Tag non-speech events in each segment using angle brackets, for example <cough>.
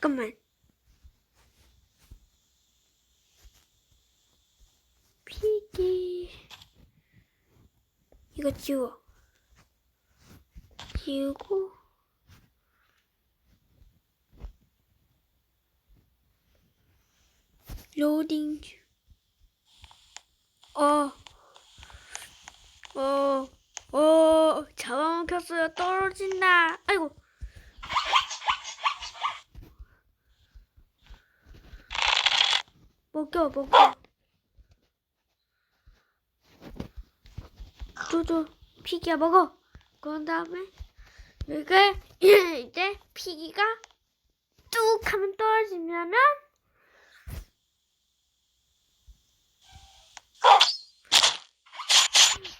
잠깐만. 피기. 이거 지워. 지우고. 로딩. 중. 어. 어. 어. 잡아먹혔어요. 떨어진다. 아이고. 먹여, 먹여. 쪼쪼, 피기야 먹어. 그런 다음에, 이게, <clears throat> 이제, 피기가 뚝 하면 떨어지면은,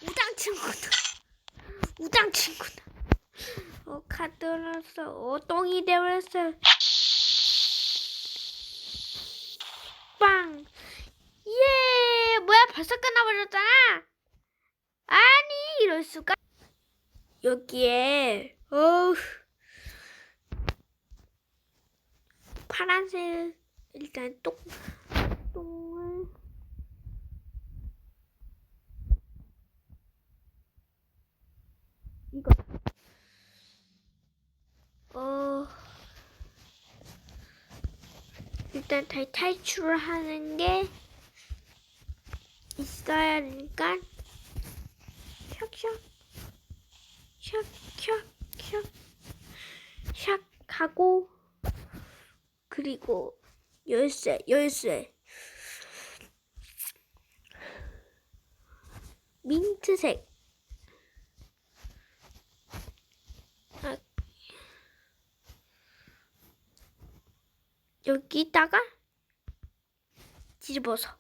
우당 친구다. 우당 친구다. 어, 카드라서, 어, 똥이 되버렸어. 빵! 예! 뭐야, 끝나버렸잖아! 아니, 이럴 수가. 여기에, 어우. 파란색, 일단 똥, 똥을. 이거. 어. 일단 탈출을 하는 게 있어야 하니까 샥샥 샥샥샥 샥 하고 그리고 열쇠 열쇠. 민트색. 아, 여기다가 뒤집어서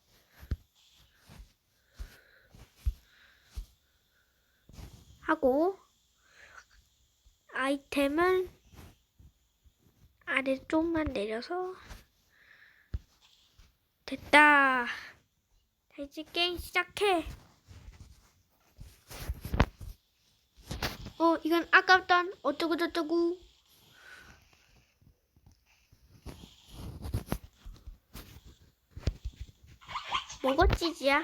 하고 아이템은 아래쪽만 내려서 됐다. 자, 이제 게임 시작해. 어, 이건 아깝던 어쩌고저쩌고. 뭐가 찌지야?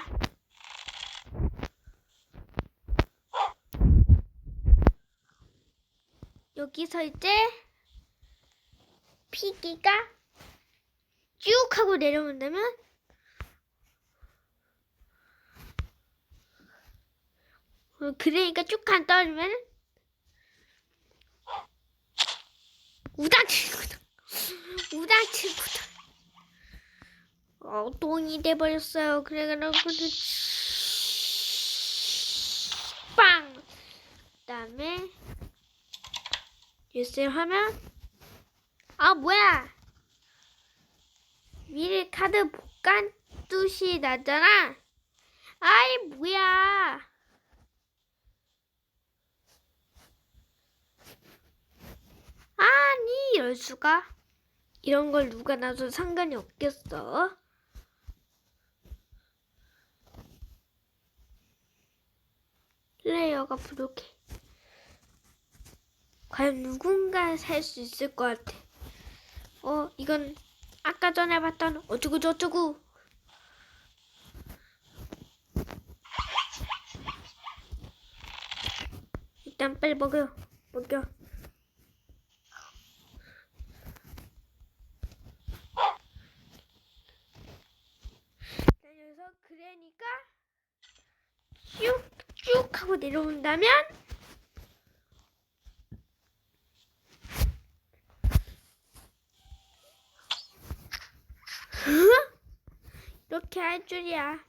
여기서 이제 피기가 쭉 하고 내려온다면 어, 그러니까 쭉안 떨어지면 우당 친구다 우당 친구다 어, 똥이 돼버렸어요. 그래가지고 빵. 그 다음에 뉴스 하면 아 뭐야? 미래 카드 복간 뜻이 나잖아. 아이 뭐야? 아니 이럴 수가? 이런 걸 누가 나도 상관이 없겠어? 플레이어가 부족해 과연 누군가 살 수 있을 것 같아. 어, 이건 아까 전에 봤던 어쩌고 저쩌고. 일단 빨리 먹어요. 먹여. 자, 여기서 그래니까 쭉쭉 하고 내려온다면 이렇게 할 줄이야.